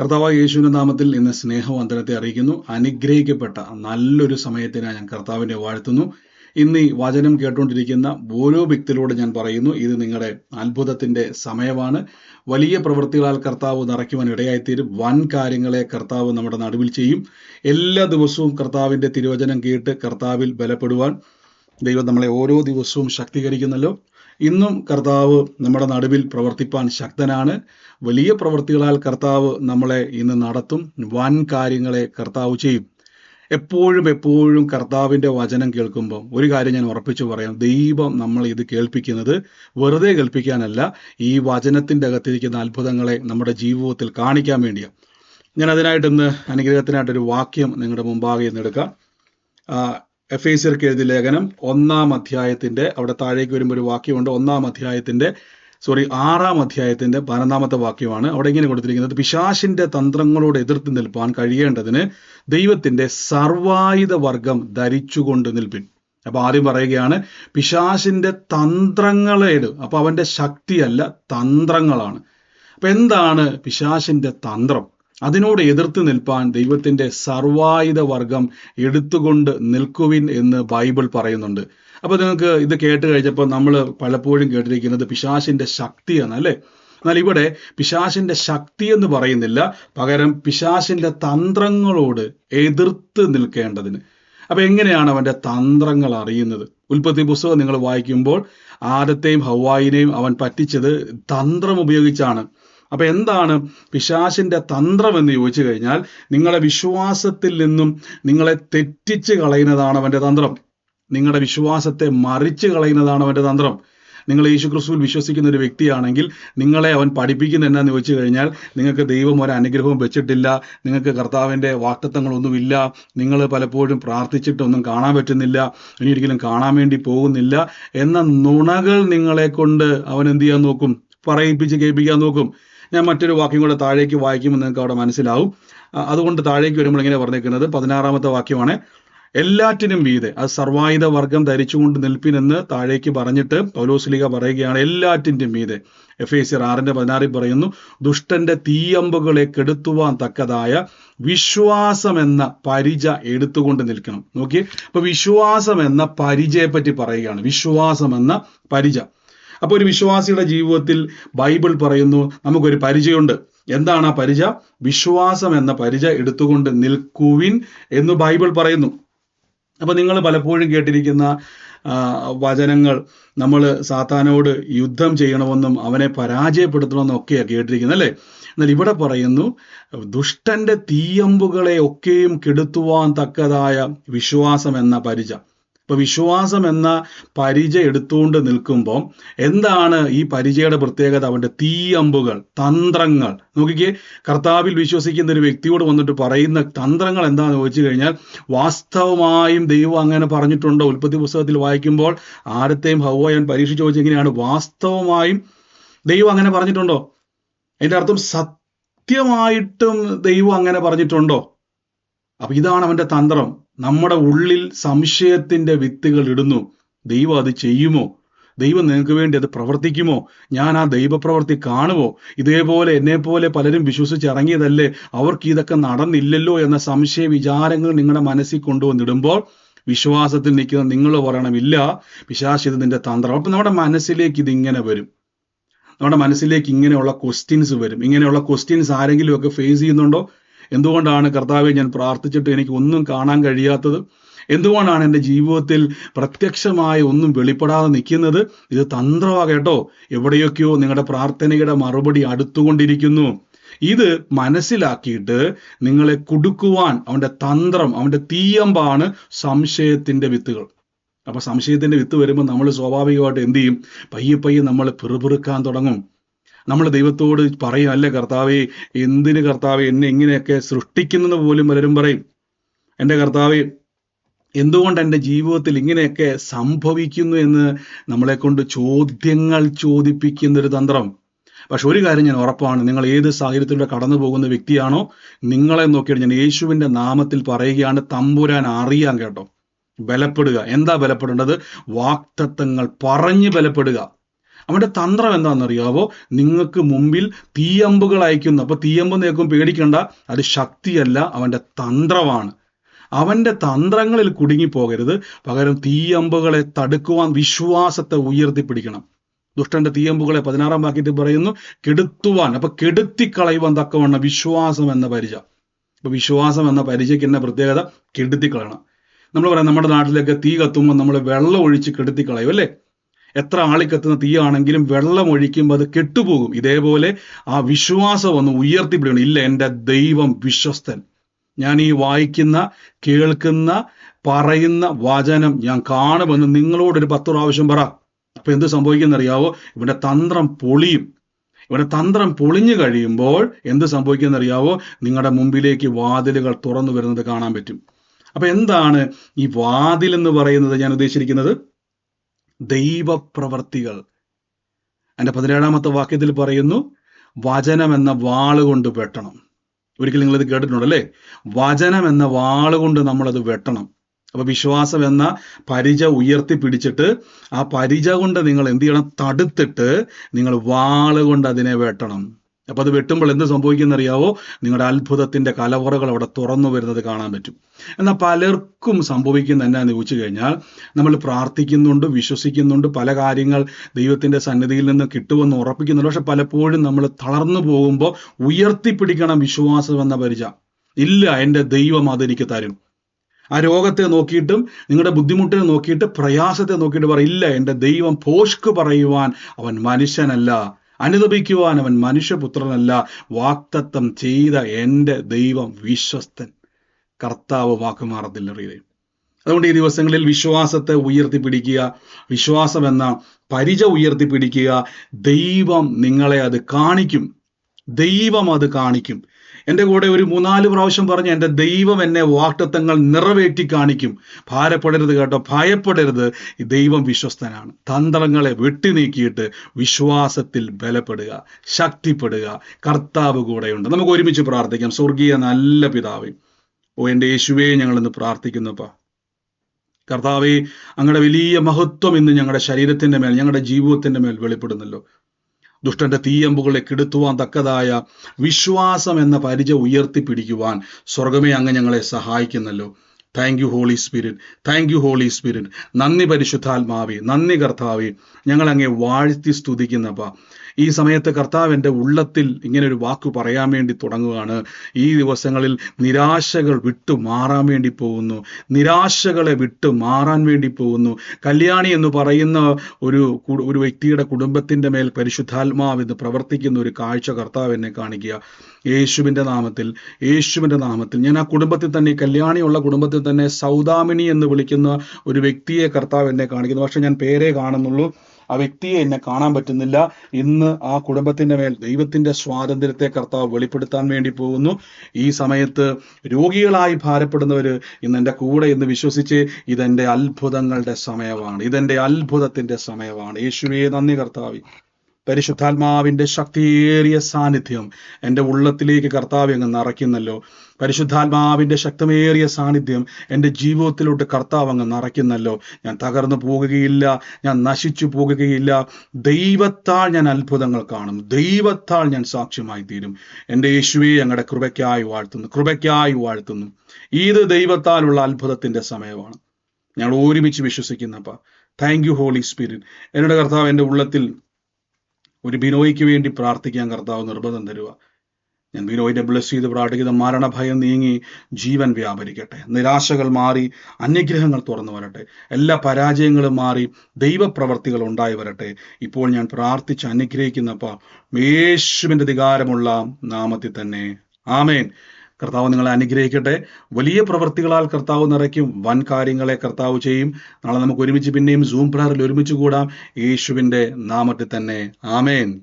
കർത്താവ് യേശുവിന്റെ നാമത്തിൽ ഇന്ന് സ്നേഹവന്ദനത്തെ അറിയിക്കുന്നു. അനുഗ്രഹിക്കപ്പെട്ട നല്ലൊരു സമയത്തിനായി ഞാൻ കർത്താവിനെ വാഴ്ത്തുന്നു. ഇന്ന് ഈ വചനം കേട്ടുകൊണ്ടിരിക്കുന്ന ഓരോ വ്യക്തിയിലൂടെ ഞാൻ പറയുന്നു ഇത് നിങ്ങളുടെ അത്ഭുതത്തിന്റെ സമയമാണ്. വലിയ പ്രവൃത്തികളാൽ കർത്താവ് നിറയ്ക്കുവാൻ ഇടയായിത്തീരും. വൻ കാര്യങ്ങളെ കർത്താവ് നമ്മുടെ നടുവിൽ ചെയ്യും. എല്ലാ ദിവസവും കർത്താവിന്റെ തിരുവചനം കേട്ട് കർത്താവിൽ ബലപ്പെടുവാൻ ദൈവം നമ്മളെ ഓരോ ദിവസവും ശക്തീകരിക്കുന്നല്ലോ. ഇന്നും കർത്താവ് നമ്മുടെ നടുവിൽ പ്രവർത്തിപ്പാൻ ശക്തനാണ്. വലിയ പ്രവൃത്തികളാൽ കർത്താവ് നമ്മളെ ഇന്ന് നടത്തും. വൻ കാര്യങ്ങളെ കർത്താവ് ചെയ്യും. എപ്പോഴും എപ്പോഴും കർത്താവിന്റെ വചനം കേൾക്കുമ്പോൾ ഒരു കാര്യം ഞാൻ ഉറപ്പിച്ചു പറയാം. ദൈവം നമ്മൾ ഇത് കേൾപ്പിക്കുന്നത് വെറുതെ കേൾപ്പിക്കാനല്ല ഈ വചനത്തിന്റെ അകത്തിരിക്കുന്ന അത്ഭുതങ്ങളെ നമ്മുടെ ജീവിതത്തിൽ കാണിക്കാൻ വേണ്ടിയാണ് ഞാൻ അതിനായിട്ടൊന്ന് അനുഗ്രഹത്തിനായിട്ടൊരു വാക്യം നിങ്ങളുടെ മുമ്പാകെ ഇന്ന് എടുക്കാം. എഫ് എ സിർക്ക് എഴുതിയ ലേഖനം ഒന്നാം അധ്യായത്തിന്റെ അവിടെ താഴേക്ക് വരുമ്പോൾ ഒരു വാക്യമുണ്ട് ഒന്നാം അധ്യായത്തിന്റെ സോറി ആറാം അധ്യായത്തിന്റെ പതിനൊന്നാമത്തെ വാക്യമാണ്. അവിടെ ഇങ്ങനെ കൊടുത്തിരിക്കുന്നത് പിശാശിന്റെ തന്ത്രങ്ങളോട് എതിർത്ത് നിൽപ്പാൻ കഴിയേണ്ടതിന് ദൈവത്തിന്റെ സർവായുധ വർഗം ധരിച്ചുകൊണ്ട് നിൽപ്പിൻ. അപ്പൊ ആദ്യം പറയുകയാണ് പിശാശിന്റെ തന്ത്രങ്ങളെ ഇടും അപ്പൊ അവന്റെ ശക്തിയല്ല തന്ത്രങ്ങളാണ്. അപ്പൊ എന്താണ് പിശാശിന്റെ തന്ത്രം? അതിനോട് എതിർത്ത് നിൽപ്പാൻ ദൈവത്തിന്റെ സർവായുധ വർഗം എടുത്തുകൊണ്ട് നിൽക്കുവിൻ എന്ന് ബൈബിൾ പറയുന്നുണ്ട്. അപ്പോൾ നിങ്ങൾക്ക് ഇത് കേട്ട് കഴിഞ്ഞപ്പോൾ നമ്മൾ പലപ്പോഴും കേട്ടിരിക്കുന്നത് പിശാശിന്റെ ശക്തിയാണ് അല്ലേ എന്നാൽ ഇവിടെ പിശാശിന്റെ ശക്തി എന്ന് പറയുന്നില്ല. പകരം പിശാശിന്റെ തന്ത്രങ്ങളോട് എതിർത്ത് നിൽക്കേണ്ടതിന്. അപ്പൊ എങ്ങനെയാണ് അവന്റെ തന്ത്രങ്ങൾ അറിയുന്നത്? ഉൽപ്പത്തി പുസ്തകം നിങ്ങൾ വായിക്കുമ്പോൾ ആദത്തെയും ഹവായിനെയും അവൻ പറ്റിച്ചത് തന്ത്രം ഉപയോഗിച്ചാണ്. അപ്പൊ എന്താണ് പിശാശിന്റെ തന്ത്രം എന്ന് ചോദിച്ചു കഴിഞ്ഞാൽ നിങ്ങളെ വിശ്വാസത്തിൽ നിന്നും നിങ്ങളെ തെറ്റിച്ച് കളയുന്നതാണ് അവന്റെ തന്ത്രം. നിങ്ങളുടെ വിശ്വാസത്തെ മറിച്ച് കളയുന്നതാണ് അവന്റെ തന്ത്രം. നിങ്ങൾ യേശു ക്രിസ്തുവിൽ വിശ്വസിക്കുന്ന ഒരു വ്യക്തിയാണെങ്കിൽ നിങ്ങളെ അവൻ പഠിപ്പിക്കുന്ന എന്നാന്ന് ചോദിച്ചു കഴിഞ്ഞാൽ നിങ്ങൾക്ക് ദൈവം ഒരു അനുഗ്രഹവും വെച്ചിട്ടില്ല നിങ്ങൾക്ക് കർത്താവിന്റെ വാക്തത്വങ്ങളൊന്നുമില്ല നിങ്ങൾ പലപ്പോഴും പ്രാർത്ഥിച്ചിട്ടൊന്നും കാണാൻ പറ്റുന്നില്ല ഇനി ഒരിക്കലും കാണാൻ വേണ്ടി പോകുന്നില്ല എന്ന നുണകൾ നിങ്ങളെ കൊണ്ട് അവൻ എന്ത് ചെയ്യാൻ നോക്കും? പറയിപ്പിച്ച് കേൾപ്പിക്കാൻ നോക്കും. ഞാൻ മറ്റൊരു വാക്യം കൂടെ താഴേക്ക് വായിക്കുമ്പോൾ നിങ്ങൾക്ക് അവിടെ മനസ്സിലാവും. അതുകൊണ്ട് താഴേക്ക് വരുമ്പോൾ ഇങ്ങനെ പറഞ്ഞേക്കുന്നത് പതിനാറാമത്തെ വാക്യമാണ്. എല്ലാറ്റിനും വീതെ അത് സർവായുധ വർഗം ധരിച്ചുകൊണ്ട് നിൽപ്പിനെന്ന് താഴേക്ക് പറഞ്ഞിട്ട് പൗലോസ്ലിക പറയുകയാണ് എല്ലാറ്റിന്റെയും മീതെ. എഫ് എ സി ആറിന്റെ പതിനാറിൽ പറയുന്നു ദുഷ്ടന്റെ തീയമ്പുകളെ കെടുത്തുവാൻ തക്കതായ വിശ്വാസം എന്ന പരിച എടുത്തുകൊണ്ട് നിൽക്കണം. നോക്കി അപ്പൊ വിശ്വാസം എന്ന പരിചയെ പറ്റി പറയുകയാണ്. വിശ്വാസം എന്ന പരിച. അപ്പൊ ഒരു വിശ്വാസിയുടെ ജീവിതത്തിൽ ബൈബിൾ പറയുന്നു നമുക്കൊരു പരിചയമുണ്ട്. എന്താണ് ആ പരിച? വിശ്വാസം എന്ന പരിച എടുത്തുകൊണ്ട് നിൽക്കുവിൻ എന്ന് ബൈബിൾ പറയുന്നു. അപ്പൊ നിങ്ങൾ പലപ്പോഴും കേട്ടിരിക്കുന്ന വചനങ്ങൾ നമ്മൾ സാത്താനോട് യുദ്ധം ചെയ്യണമെന്നും അവനെ പരാജയപ്പെടുത്തണമെന്നും ഒക്കെയാണ് കേട്ടിരിക്കുന്നത് അല്ലേ? എന്നാൽ ഇവിടെ പറയുന്നു ദുഷ്ടന്റെ തീയമ്പുകളെ ഒക്കെയും കെടുത്തുവാൻ തക്കതായ വിശ്വാസം എന്ന പരിച. ഇപ്പൊ വിശ്വാസം എന്ന പരിച എടുത്തുകൊണ്ട് നിൽക്കുമ്പോൾ എന്താണ് ഈ പരിചയയുടെ പ്രത്യേകത? അവന്റെ തീയമ്പുകൾ തന്ത്രങ്ങൾ. നോക്കിക്കേ കർത്താവിൽ വിശ്വസിക്കുന്ന ഒരു വ്യക്തിയോട് വന്നിട്ട് പറയുന്ന തന്ത്രങ്ങൾ എന്താണെന്ന് ചോദിച്ചു കഴിഞ്ഞാൽ വാസ്തവമായും ദൈവം അങ്ങനെ പറഞ്ഞിട്ടുണ്ടോ? ഉൽപ്പത്തി പുസ്തകത്തിൽ വായിക്കുമ്പോൾ ആരത്തെയും ഹൗവയൻ പരീക്ഷിച്ച് ചോദിച്ചു എങ്ങനെയാണ്? വാസ്തവമായും ദൈവം അങ്ങനെ പറഞ്ഞിട്ടുണ്ടോ? അതിന്റെ അർത്ഥം സത്യമായിട്ടും ദൈവം അങ്ങനെ പറഞ്ഞിട്ടുണ്ടോ? അപ്പൊ ഇതാണ് അവന്റെ തന്ത്രം. നമ്മുടെ ഉള്ളിൽ സംശയത്തിന്റെ വിത്തുകൾ ഇടുന്നു. ദൈവം അത് ചെയ്യുമോ? ദൈവം നിങ്ങൾക്ക് വേണ്ടി അത് പ്രവർത്തിക്കുമോ? ഞാൻ ആ ദൈവപ്രവർത്തി കാണുമോ? ഇതേപോലെ എന്നെ പോലെ പലരും വിശ്വസിച്ചിറങ്ങിയതല്ലേ അവർക്ക് ഇതൊക്കെ നടന്നില്ലല്ലോ എന്ന സംശയ വിചാരങ്ങൾ നിങ്ങളുടെ മനസ്സിൽ കൊണ്ടുവന്നിടുമ്പോൾ വിശ്വാസത്തിൽ നിൽക്കുന്ന നിങ്ങൾ പറയണം ഇല്ല നിന്റെ തന്ത്രം. അപ്പൊ നമ്മുടെ മനസ്സിലേക്ക് ഇതിങ്ങനെ വരും. നമ്മുടെ മനസ്സിലേക്ക് ഇങ്ങനെയുള്ള ക്വസ്റ്റ്യൻസ് വരും. ഇങ്ങനെയുള്ള ക്വസ്റ്റ്യൻസ് ആരെങ്കിലും ഒക്കെ ഫേസ് ചെയ്യുന്നുണ്ടോ? എന്തുകൊണ്ടാണ് കർത്താവെ ഞാൻ പ്രാർത്ഥിച്ചിട്ട് എനിക്ക് ഒന്നും കാണാൻ കഴിയാത്തത്? എന്തുകൊണ്ടാണ് എന്റെ ജീവിതത്തിൽ പ്രത്യക്ഷമായി ഒന്നും വെളിപ്പെടാതെ നിൽക്കുന്നത്? ഇത് തന്ത്രമാ കേട്ടോ. എവിടെയൊക്കെയോ നിങ്ങളുടെ പ്രാർത്ഥനയുടെ മറുപടി അടുത്തുകൊണ്ടിരിക്കുന്നു. ഇത് മനസ്സിലാക്കിയിട്ട് നിങ്ങളെ കുടുക്കുവാൻ അവന്റെ തന്ത്രം അവന്റെ തീയമ്പാണ് സംശയത്തിന്റെ വിത്തുകൾ. അപ്പൊ സംശയത്തിന്റെ വിത്ത് വരുമ്പോൾ നമ്മൾ സ്വാഭാവികമായിട്ട് എന്ത് ചെയ്യും? പയ്യെ പയ്യെ നമ്മൾ പിറുപിറുക്കാൻ തുടങ്ങും. നമ്മൾ ദൈവത്തോട് പറയും അല്ലേ കർത്താവെ എന്തിന് കർത്താവെ എന്നെ ഇങ്ങനെയൊക്കെ സൃഷ്ടിക്കുന്നെന്ന് പോലും പലരും പറയും. എന്റെ കർത്താവെ എന്തുകൊണ്ട് എന്റെ ജീവിതത്തിൽ ഇങ്ങനെയൊക്കെ സംഭവിക്കുന്നു എന്ന് നമ്മളെ കൊണ്ട് ചോദ്യങ്ങൾ ചോദിപ്പിക്കുന്ന ഒരു തന്ത്രം. പക്ഷെ ഒരു കാര്യം ഞാൻ ഉറപ്പാണ് നിങ്ങൾ ഏത് സാഹചര്യത്തിലൂടെ കടന്നു പോകുന്ന വ്യക്തിയാണോ നിങ്ങളെ നോക്കിയിട്ട് ഞാൻ യേശുവിന്റെ നാമത്തിൽ പറയുകയാണ് തമ്പുരാൻ അറിയാൻ കേട്ടോ. ബലപ്പെടുക. എന്താ ബലപ്പെടേണ്ടത്? വാക്തത്വങ്ങൾ പറഞ്ഞ് ബലപ്പെടുക. അവന്റെ തന്ത്രം എന്താണെന്നറിയാവോ? നിങ്ങൾക്ക് മുമ്പിൽ തീയമ്പുകൾ അയക്കുന്നു. അപ്പൊ തീയമ്പ് നേക്കും പേടിക്കണ്ട. അത് ശക്തിയല്ല അവന്റെ തന്ത്രമാണ്. അവന്റെ തന്ത്രങ്ങളിൽ കുടുങ്ങിപ്പോകരുത്. പകരം തീയമ്പുകളെ തടുക്കുവാൻ വിശ്വാസത്തെ ഉയർത്തിപ്പിടിക്കണം. ദുഷ്ടന്റെ തീയമ്പുകളെ പതിനാറാം വാക്യത്തിൽ പറയുന്നു കെടുത്തുവാൻ. അപ്പൊ കെടുത്തിക്കളയുവാൻ തക്കവണ്ണം വിശ്വാസം എന്ന പരിച. അപ്പൊ വിശ്വാസം എന്ന പരിചയ്ക്ക് എന്ന പ്രത്യേകത? കെടുത്തിക്കളയണം. നമ്മൾ പറയാം നമ്മുടെ നാട്ടിലൊക്കെ തീ കത്തുമ്പോൾ നമ്മൾ വെള്ളം ഒഴിച്ച് കെടുത്തിക്കളയും അല്ലേ? എത്ര ആളിക്കത്തുന്ന തീയാണെങ്കിലും വെള്ളം ഒഴിക്കുമ്പോൾ അത് കെട്ടുപോകും. ഇതേപോലെ ആ വിശ്വാസം ഒന്ന് ഉയർത്തിപ്പിടിക്കണം. ഇല്ല എന്റെ ദൈവം വിശ്വസ്തൻ. ഞാൻ ഈ വായിക്കുന്ന കേൾക്കുന്ന പറയുന്ന വചനം ഞാൻ കാണുമെന്ന് നിങ്ങളോടൊരു പത്ത് പ്രാവശ്യം പറ. അപ്പൊ എന്ത് സംഭവിക്കുന്നറിയാവോ ഇവിടെ തന്ത്രം പൊളിയും. ഇവിടെ തന്ത്രം പൊളിഞ്ഞു കഴിയുമ്പോൾ എന്ത് സംഭവിക്കുന്നറിയാവോ നിങ്ങളുടെ മുമ്പിലേക്ക് വാതിലുകൾ തുറന്നു വരുന്നത് കാണാൻ പറ്റും. അപ്പൊ എന്താണ് ഈ വാതിൽ എന്ന് പറയുന്നത് ഞാൻ ഉദ്ദേശിച്ചിരിക്കുന്നത്? ദൈവപ്രവർത്തികൾ. എന്റെ പതിനേഴാമത്തെ വാക്യത്തിൽ പറയുന്നു വചനം എന്ന വാളുകൊണ്ട് വെട്ടണം. ഒരിക്കൽ നിങ്ങളിത് കേട്ടിട്ടുണ്ട് അല്ലേ? വചനം എന്ന വാളുകൊണ്ട് നമ്മളത് വെട്ടണം. അപ്പൊ വിശ്വാസം എന്ന പരിച ഉയർത്തി പിടിച്ചിട്ട് ആ പരിച കൊണ്ട് നിങ്ങൾ എന്ത് ചെയ്യണം? തടുത്തിട്ട് നിങ്ങൾ വാളുകൊണ്ട് അതിനെ വെട്ടണം. അപ്പൊ അത് വെട്ടുമ്പോൾ എന്ത് സംഭവിക്കുന്നറിയാവോ നിങ്ങളുടെ അത്ഭുതത്തിന്റെ കലവറകൾ അവിടെ തുറന്നു വരുന്നത് കാണാൻ പറ്റും. എന്നാൽ പലർക്കും സംഭവിക്കുന്ന എന്നാന്ന് ചോദിച്ചു കഴിഞ്ഞാൽ നമ്മൾ പ്രാർത്ഥിക്കുന്നുണ്ട് വിശ്വസിക്കുന്നുണ്ട് പല കാര്യങ്ങൾ ദൈവത്തിന്റെ സന്നിധിയിൽ നിന്ന് കിട്ടുമെന്ന് ഉറപ്പിക്കുന്നുണ്ട്. പക്ഷെ പലപ്പോഴും നമ്മൾ തളർന്നു പോകുമ്പോൾ ഉയർത്തിപ്പിടിക്കണം വിശ്വാസം എന്ന പരിച. ഇല്ല എന്റെ ദൈവം അതെനിക്ക് തരും. ആ രോഗത്തെ നോക്കിയിട്ടും നിങ്ങളുടെ ബുദ്ധിമുട്ടിനെ നോക്കിയിട്ട് പ്രയാസത്തെ നോക്കിയിട്ട് പറയില്ല എന്റെ ദൈവം പോഷ്ക്ക് പറയുവാൻ അവൻ മനുഷ്യനല്ല. അനുദപിക്കുവാൻ അവൻ മനുഷ്യപുത്രനല്ല വാക്തത്വം ചെയ്ത എന്റെ ദൈവം വിശ്വസ്തൻ. കർത്താവ് വാക്കുമാറത്തില്ല അറിയുകയും അതുകൊണ്ട് ഈ ദിവസങ്ങളിൽ വിശ്വാസത്തെ ഉയർത്തിപ്പിടിക്കുക വിശ്വാസം എന്ന പരിച ഉയർത്തിപ്പിടിക്കുക. ദൈവം നിങ്ങളെ അത് കാണിക്കും. ദൈവം അത് കാണിക്കും. എന്റെ കൂടെ ഒരു മൂന്നാൽ പ്രാവശ്യം പറഞ്ഞ് എന്റെ ദൈവം എന്നെ വാക്തത്വങ്ങൾ നിറവേറ്റി കാണിക്കും. ഭാരപ്പെടരുത് കേട്ടോ ഭയപ്പെടരുത്. ദൈവം വിശ്വസ്തനാണ്. തന്ത്രങ്ങളെ വെട്ടി നീക്കിയിട്ട് വിശ്വാസത്തിൽ ബലപ്പെടുക ശക്തിപ്പെടുക. കർത്താവ് കൂടെയുണ്ട്. നമുക്ക് ഒരുമിച്ച് പ്രാർത്ഥിക്കാം. സ്വർഗീയ നല്ല പിതാവേ ഓ എന്റെ യേശുവേ ഞങ്ങളിന്ന് പ്രാർത്ഥിക്കുന്നുപ്പാ. കർത്താവെ അങ്ങയുടെ വലിയ മഹത്വം ഇന്ന് ഞങ്ങളുടെ ശരീരത്തിന്റെ മേൽ ഞങ്ങളുടെ ജീവിതത്തിന്റെ മേൽ വെളിപ്പെടുന്നല്ലോ. ദുഷ്ടന്റെ തീയമ്പുകളെ കെടുത്തുവാൻ തക്കതായ വിശ്വാസം എന്ന പരിച ഉയർത്തിപ്പിടിക്കുവാൻ സ്വർഗമേ അങ്ങ് ഞങ്ങളെ സഹായിക്കുന്നല്ലോ. Thank you Holy Spirit thank you Holy Spirit നന്ദി പരിശുദ്ധാത്മാവി. നന്ദി കർത്താവി. ഞങ്ങൾ അങ്ങേ വാഴ്ത്തി സ്തുതിക്കുന്നപ്പ. ഈ സമയത്ത് കർത്താവ് എന്റെ ഉള്ളത്തിൽ ഇങ്ങനെ ഒരു വാക്ക് പറയാൻ വേണ്ടി തുടങ്ങുകയാണ്. ഈ ദിവസങ്ങളിൽ നിരാശകൾ വിട്ടു മാറാൻ വേണ്ടി പോകുന്നു. നിരാശകളെ വിട്ടു മാറാൻ വേണ്ടി പോകുന്നു. കല്യാണി എന്ന് പറയുന്ന ഒരു ഒരു വ്യക്തിയുടെ കുടുംബത്തിന്റെ മേൽ പരിശുദ്ധാത്മാവ് എന്ന് പ്രവർത്തിക്കുന്ന ഒരു കാഴ്ച കർത്താവ് എന്നെ കാണിക്കുക. യേശുവിന്റെ നാമത്തിൽ യേശുവിന്റെ നാമത്തിൽ. ഞാൻ ആ കുടുംബത്തിൽ തന്നെ കല്യാണിയുള്ള കുടുംബത്തിൽ തന്നെ സൗദാമിനി എന്ന് വിളിക്കുന്ന ഒരു വ്യക്തിയെ കർത്താവ് എന്നെ കാണിക്കുന്നു. പക്ഷെ ഞാൻ പേരേ കാണുന്നുള്ളൂ. ആ വ്യക്തിയെ എന്നെ കാണാൻ പറ്റുന്നില്ല. ഇന്ന് ആ കുടുംബത്തിന്റെ മേൽ ദൈവത്തിന്റെ സ്വാതന്ത്ര്യത്തെ കർത്താവ് വെളിപ്പെടുത്താൻ വേണ്ടി പോകുന്നു. ഈ സമയത്ത് രോഗികളായി ഭാരപ്പെടുന്നവർ ഇന്ന് എന്റെ കൂടെ എന്ന് വിശ്വസിച്ച് ഇതെന്റെ അത്ഭുതങ്ങളുടെ സമയമാണ്. ഇതെന്റെ അത്ഭുതത്തിന്റെ സമയമാണ്. യേശുവേ നന്ദി കർത്താവി. പരിശുദ്ധാത്മാവിന്റെ ശക്തിയേറിയ സാന്നിധ്യം എന്റെ ഉള്ളത്തിലേക്ക് കർത്താവ് അങ്ങ് നിറയ്ക്കുന്നല്ലോ. പരിശുദ്ധാത്മാവിന്റെ ശക്തമേറിയ സാന്നിധ്യം എന്റെ ജീവിതത്തിലോട്ട് കർത്താവ് അങ്ങ് നിറയ്ക്കുന്നല്ലോ. ഞാൻ തകർന്നു പോകുകയില്ല ഞാൻ നശിച്ചു പോകുകയില്ല. ദൈവത്താൽ ഞാൻ അത്ഭുതങ്ങൾ കാണും. ദൈവത്താൽ ഞാൻ സാക്ഷ്യമായി തീരും. എന്റെ യേശുവെ ഞങ്ങളുടെ കൃപയ്ക്കായി വാഴ്ത്തുന്നു കൃപയ്ക്കായി വാഴ്ത്തുന്നു. ഇത് ദൈവത്താലുള്ള അത്ഭുതത്തിന്റെ സമയമാണ്. ഞങ്ങൾ ഒരുമിച്ച് വിശ്വസിക്കുന്നപ്പ താങ്ക് യു ഹോളി സ്പിരിറ്റ് എന്നോട് കർത്താവ് എന്റെ ഉള്ളത്തിൽ ഒരു ബിനോയ്ക്ക് വേണ്ടി പ്രാർത്ഥിക്കാൻ കർത്താവ് നിർബന്ധം തരുക. ഞാൻ ബിനോയിനെ ബ്ലസ് ചെയ്ത് പ്രാർത്ഥിക്കുന്ന മരണഭയം നീങ്ങി ജീവൻ വ്യാപരിക്കട്ടെ. നിരാശകൾ മാറി അന്യഗ്രഹങ്ങൾ തുറന്നു വരട്ടെ. എല്ലാ പരാജയങ്ങളും മാറി ദൈവപ്രവർത്തികൾ ഉണ്ടായി വരട്ടെ. ഇപ്പോൾ ഞാൻ പ്രാർത്ഥിച്ച് അനുഗ്രഹിക്കുന്നപ്പ യേശുവിന്റെ അധികാരമുള്ള നാമത്തിൽ തന്നെ. ആമേൻ. കർത്താവ് നിങ്ങളെ അനുഗ്രഹിക്കട്ടെ. വലിയ പ്രവൃത്തികളാൽ കർത്താവ് നിറയ്ക്കും. വൻ കാര്യങ്ങളെ കർത്താവ് ചെയ്യും. നാളെ നമുക്ക് ഒരുമിച്ച് പിന്നെയും സൂം പ്രാറിൽ ഒരുമിച്ച് കൂടാം. യേശുവിന്റെ നാമത്തിൽ തന്നെ. ആമേൻ.